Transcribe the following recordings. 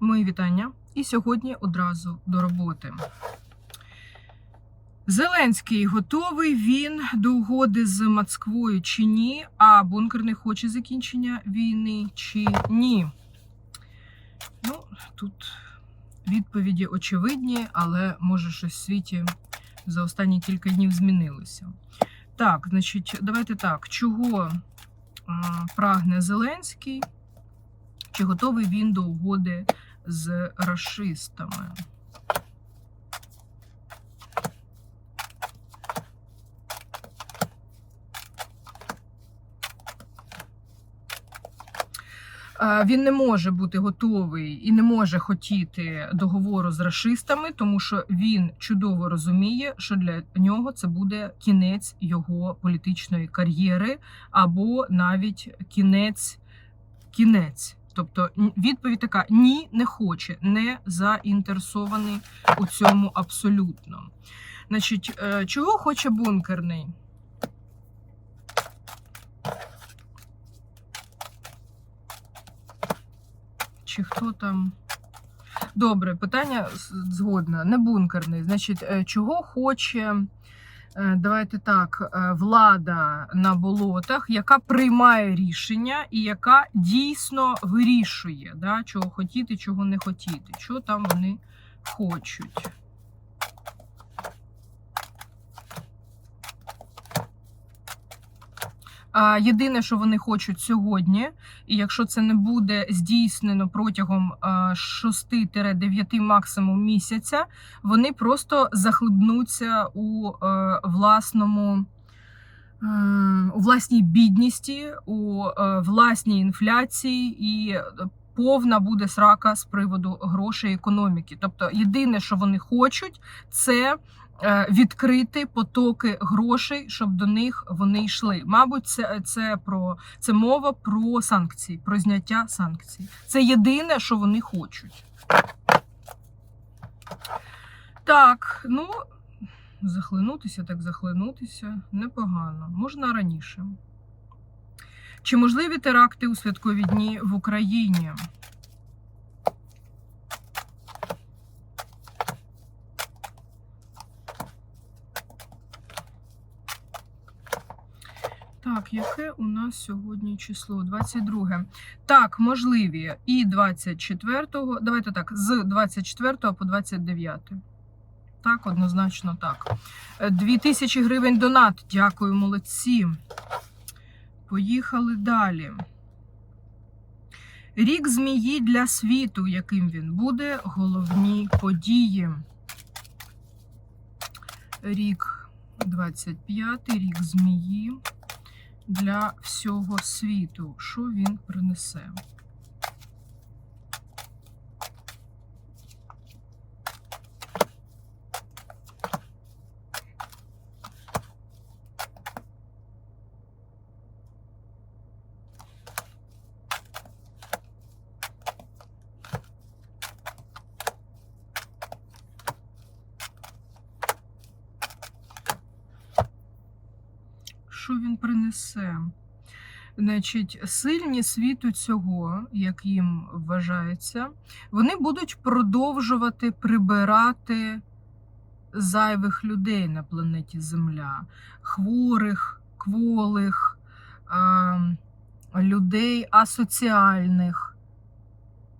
Мої вітання. І сьогодні одразу до роботи. Зеленський готовий він до угоди з Москвою чи ні, а бункер не хоче закінчення війни чи ні. Ну, тут відповіді очевидні, але може щось в світі за останні кілька днів змінилося. Так, значить, давайте так. Чого прагне Зеленський? Чи готовий він до угоди з расистами? Він не може бути готовий і не може хотіти договору з расистами, тому що він чудово розуміє, що для нього це буде кінець його політичної кар'єри, або навіть кінець кінець. Тобто відповідь така: ні, не хоче, не заінтересований у цьому абсолютно. Значить, е, чого хоче бункерний? Чи хто там? Добре, питання з- згодна, не бункерний. Значить, е, чого хоче, давайте так, е, влада на болотах, яка приймає рішення і яка дійсно вирішує, да, чого хотіти, чого не хотіти, що там вони хочуть. Єдине, що вони хочуть сьогодні, і якщо це не буде здійснено протягом а, 6-9 максимум місяця, вони просто захлибнуться у е, власному. е, У власній бідності, у е, власній інфляції і повна буде срака з приводу грошей економіки. Тобто, єдине, що вони хочуть, це е, відкрити потоки грошей, щоб до них вони йшли. Мабуть, це, це про це мова про санкції, про зняття санкцій. Це єдине, що вони хочуть. Так, ну захлинутися, так захлинутися непогано. Можна раніше. Чи можливі теракти у святкові дні в Україні? Так, яке у нас сьогодні число? 22. Так, можливі. І 24-го. Давайте так, з 24 по 29. Так, однозначно так. 2000 гривень донат. Дякую, молодці. Поїхали далі. Рік змії для світу, яким він буде, головні події. Рік 25, рік змії для всього світу. Що він принесе? Що він принесе? Значить, сильні світу цього, як їм вважається, вони будуть продовжувати прибирати зайвих людей на планеті Земля, хворих, кволих, людей асоціальних.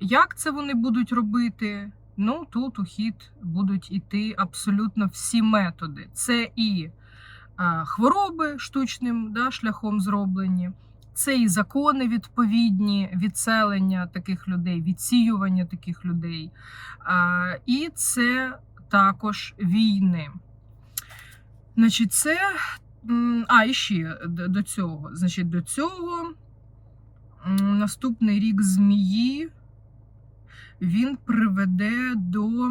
Як це вони будуть робити? Ну, тут у хід будуть іти абсолютно всі методи. Це і хвороби штучним да, шляхом зроблені, це і закони відповідні відселення таких людей, відсіювання таких людей. І це також війни. Значить, це. А, і ще до цього. Значить, до цього наступний рік змії він приведе до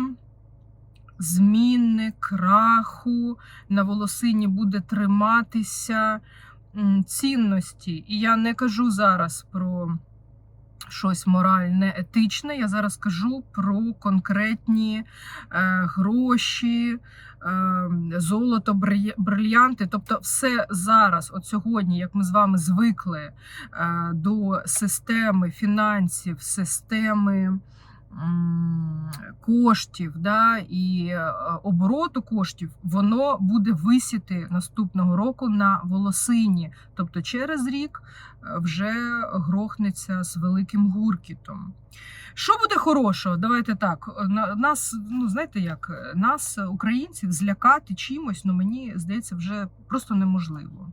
зміни, краху, на волосині буде триматися цінності. І я не кажу зараз про щось моральне, етичне. Я зараз кажу про конкретні е, гроші, е, золото, бриль- брильянти. Тобто, все зараз, от сьогодні, як ми з вами звикли е, до системи фінансів, системи коштів да, і е, обороту коштів, воно буде висіти наступного року на волосині. Тобто через рік е, вже грохнеться з великим гуркітом. Що буде хорошого? Давайте так. на- Нас, ну знаєте як, нас, українців, злякати чимось, ну мені здається, вже просто неможливо.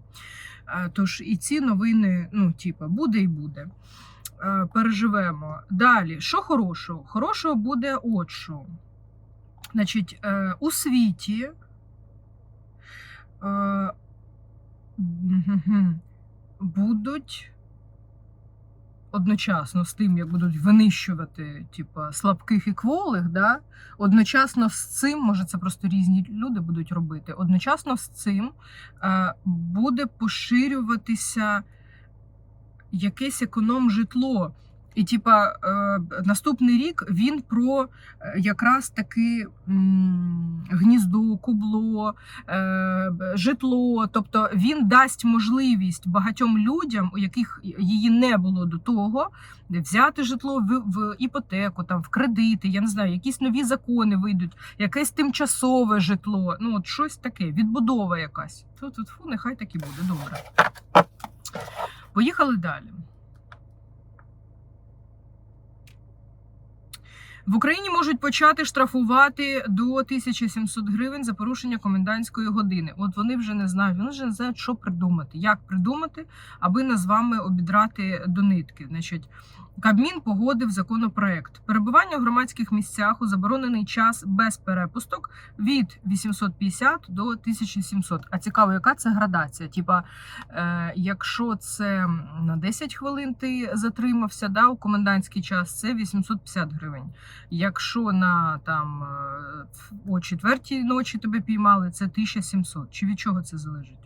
Е, Тож і ці новини, ну, типа, буде і буде. Е, Переживемо. Далі, що хорошого? Хорошого буде от що. Значить, е, у світі. е, будуть одночасно з тим, як будуть винищувати типа, слабких і кволих, да? одночасно з цим, може, це просто різні люди будуть робити. Одночасно з цим буде поширюватися якесь економ житло. І, типа, е, наступний рік він про е, якраз таки м, гніздо, кубло, е, житло. Тобто він дасть можливість багатьом людям, у яких її не було до того, взяти житло в, в іпотеку, там в кредити. Я не знаю, якісь нові закони вийдуть, якесь тимчасове житло. Ну, от щось таке, відбудова якась. Тут, тут фу, нехай так і буде. Добре. Поїхали далі. В Україні можуть почати штрафувати до 1700 гривень за порушення комендантської години. От вони вже не знають, вони вже не знають, що придумати, як придумати, аби не з вами обідрати до нитки. Значить, Кабмін погодив законопроект. Перебування в громадських місцях у заборонений час без перепусток від 850 до 1700. А цікаво, яка це градація? Типа, е, якщо це на 10 хвилин ти затримався, да, у комендантський час, це 850 гривень. Якщо на там е, о четвертій ночі тебе піймали, це 1700. Чи від чого це залежить?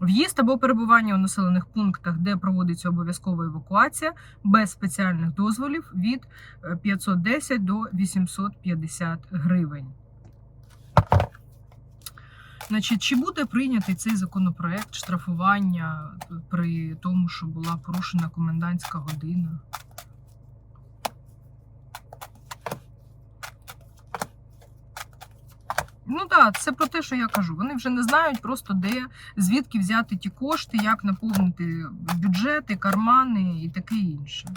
В'їзд або перебування у населених пунктах, де проводиться обов'язкова евакуація, без спеціальних дозволів від е, 510 до 850 гривень. Значить, чи буде прийнятий цей законопроект штрафування при тому, що була порушена комендантська година? Ну так, це про те, що я кажу. Вони вже не знають просто де, звідки взяти ті кошти, як наповнити бюджети, кармани і таке інше.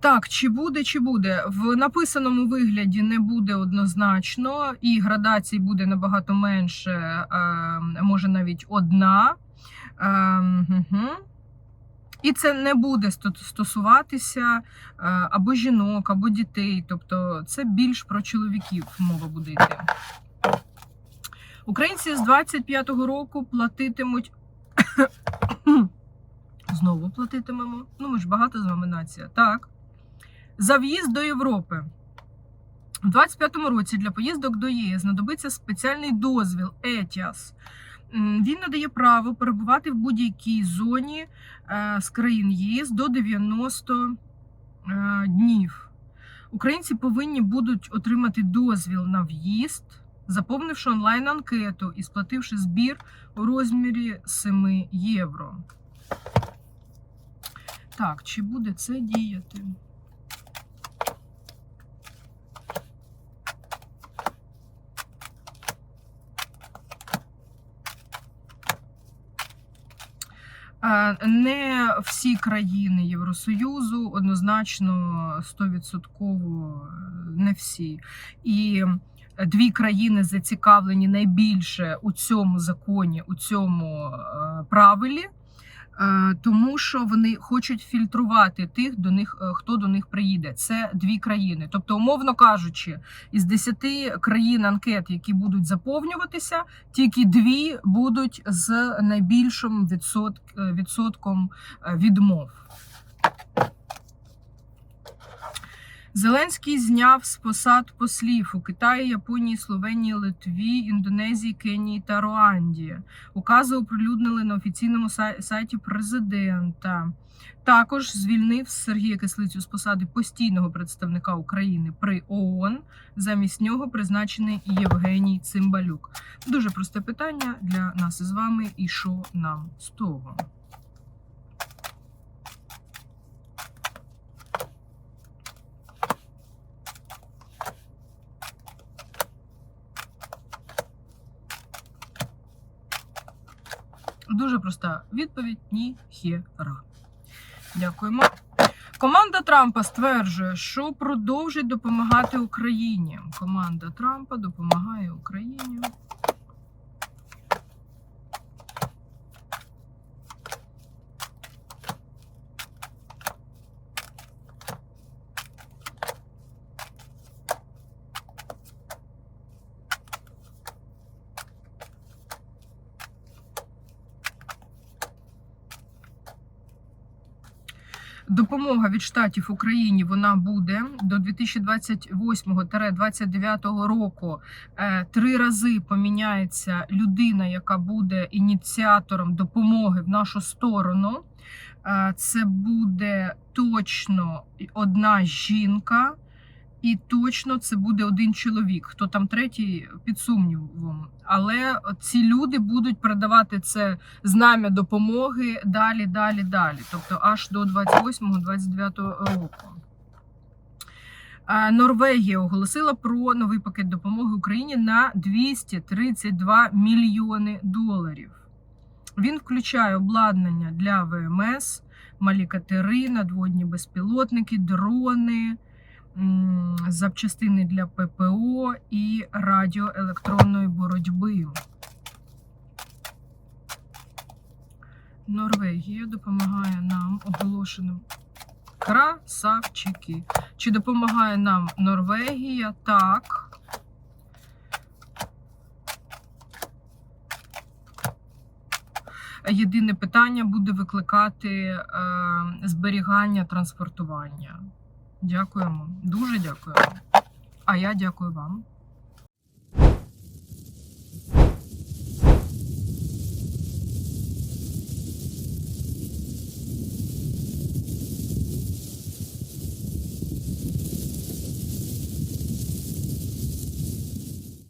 Так, чи буде, чи буде. В написаному вигляді не буде однозначно, і градацій буде набагато менше, е, може навіть одна. Мгм. І це не буде стосуватися е, або жінок, або дітей. Тобто це більш про чоловіків мова буде йти. Українці з 25-го року платитимуть. Знову платитимемо. Ну, ми ж багато з вами нація. Так. За в'їзд до Європи. У 25-му році для поїздок до ЄС знадобиться спеціальний дозвіл ETIAS. Він надає право перебувати в будь-якій зоні е, з країн ЄС до 90 е, днів. Українці повинні будуть отримати дозвіл на в'їзд, заповнивши онлайн-анкету і сплативши збір у розмірі 7 євро. Так, чи буде це діяти? Не всі країни Євросоюзу однозначно 100% не всі. І дві країни зацікавлені найбільше у цьому законі, у цьому е, правилі. Е, Тому що вони хочуть фільтрувати тих, до них е, хто до них приїде. Це дві країни. Тобто, умовно кажучи, із 10 країн анкет, які будуть заповнюватися, тільки дві будуть з найбільшим е, відсотком відмов. Зеленський зняв з посад послів у Китаї, Японії, Словенії, Литві, Індонезії, Кенії та Руанді. Укази оприлюднили на офіційному сайті президента. Також звільнив Сергія Кислицю з посади постійного представника України при ООН. Замість нього призначений Євгеній Цимбалюк. Дуже просте питання для нас із вами. І що нам з того? Дуже проста відповідь ні хіра. Дякуємо. Команда Трампа стверджує, що продовжить допомагати Україні. Команда Трампа допомагає Україні. Допомога від штатів Україні вона буде до 2028-2029 року. Е, Три рази поміняється людина, яка буде ініціатором допомоги в нашу сторону. Е, Це буде точно одна жінка, і точно це буде один чоловік. Хто там третій під сумнівом. Але ці люди будуть передавати це знам'я допомоги далі, далі, далі. Тобто аж до 28-29 року. Норвегія оголосила про новий пакет допомоги Україні на 232 мільйони доларів. Він включає обладнання для ВМС, малі катери, надводні безпілотники, дрони, запчастини для ППО і радіоелектронної боротьби. Норвегія допомагає нам оголошеним красавчики. Чи допомагає нам Норвегія? Так. Єдине питання буде викликати е, зберігання транспортування. Дякуємо. Дуже дякуємо. А я дякую вам.